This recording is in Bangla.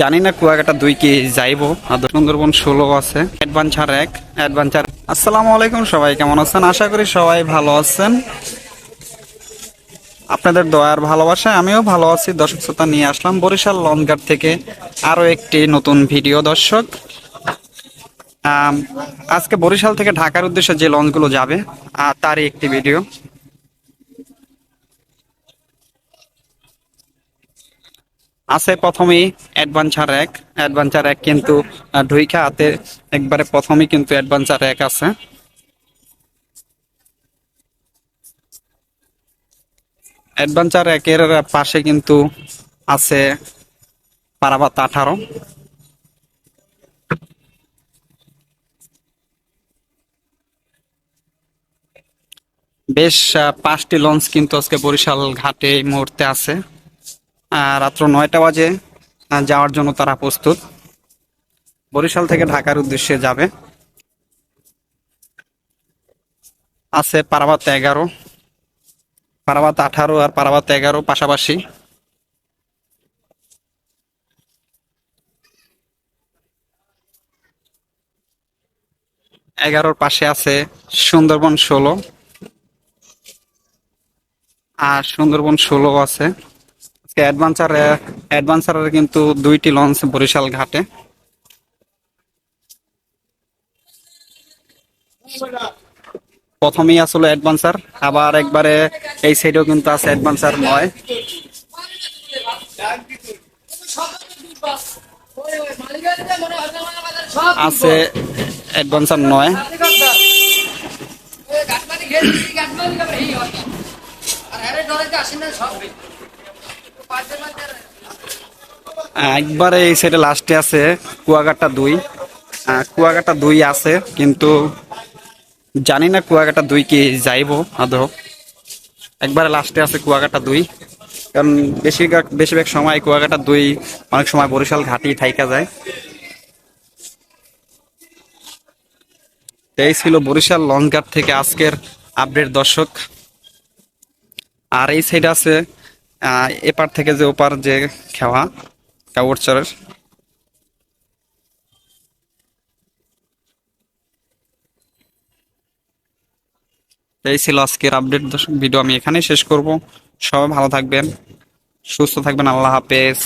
জানি না কুয়াকাটা দুই কি যাইব। আর সুন্দরবন ষোলো আছে। অ্যাডভেঞ্চার এক অ্যাডভেঞ্চার আসসালামু আলাইকুম সবাই, কেমন আছেন? আশা করি সবাই ভালো আছেন। আপনাদের দয়ার ভালোবাসায় আমিও ভালো আছি। দর্শক শ্রোতা নিয়ে আসলাম বরিশাল লঞ্চঘাট থেকে আরও একটি নতুন ভিডিও, দর্শক। আজকে বরিশাল থেকে ঢাকার উদ্দেশ্যে যে লঞ্চগুলো যাবে তারই একটি ভিডিও। আছে প্রথমেই অ্যাডভেঞ্চার এক। অ্যাডভেঞ্চার এক কিন্তু ঢুইখা হাতে একবারে প্রথমেই কিন্তু অ্যাডভেঞ্চার এক আছে। অ্যাডভেঞ্চার একের পাশে কিন্তু আছে পারাবাত আঠারো। বেশ পাঁচটি লঞ্চ কিন্তু আজকে বরিশাল ঘাটে এই মুহূর্তে আছে। রাত্র নয়টা বাজে যাওয়ার জন্য তারা প্রস্তুত। বরিশাল থেকে ঢাকার উদ্দেশ্যে যাবে। আছে পারাবাত এগারো, পারাবাত আঠারো আর পারাবাত এগারো পাশাপাশি। এগারোর পাশে আছে সুন্দরবন ষোলো। আর সুন্দরবন ষোলো আছে। আজকে অ্যাডভেঞ্চার অ্যাডভেঞ্চারের কিন্তু দুইটি লঞ্চ বরিশাল ঘাটে। প্রথমেই আসলে অ্যাডভেঞ্চার আবার একবারে এই সাইডেও কিন্তু আছে অ্যাডভেঞ্চার নয় আছে অ্যাডভেঞ্চার নয়। একবারে এই সাইডে লাস্টে আছে কুয়াকাটা দুই। আহ, কুয়াকাটা দুই আছে কিন্তু জানি না কুয়াকাটা দুই কি যাইব আদৌ। একবারে লাস্টে আছে কুয়াকাটা দুই। কারণ বেশিরভাগ বেশিরভাগ সময় কুয়াকাটা দুই অনেক সময় বরিশাল ঘাটি থাইকা যায়। এই ছিল বরিশাল লঞ্চঘাট থেকে আজকের আপডেট দর্শক। আর এই সাইড আছে এপার থেকে যে ওপার যে খেওয়া কাউরচরের এই ছিল আজকের আপডেট ভিডিও আমি এখানেই শেষ করব। সবাই ভালো থাকবেন, সুস্থ থাকবেন। আল্লাহ হাফেজ।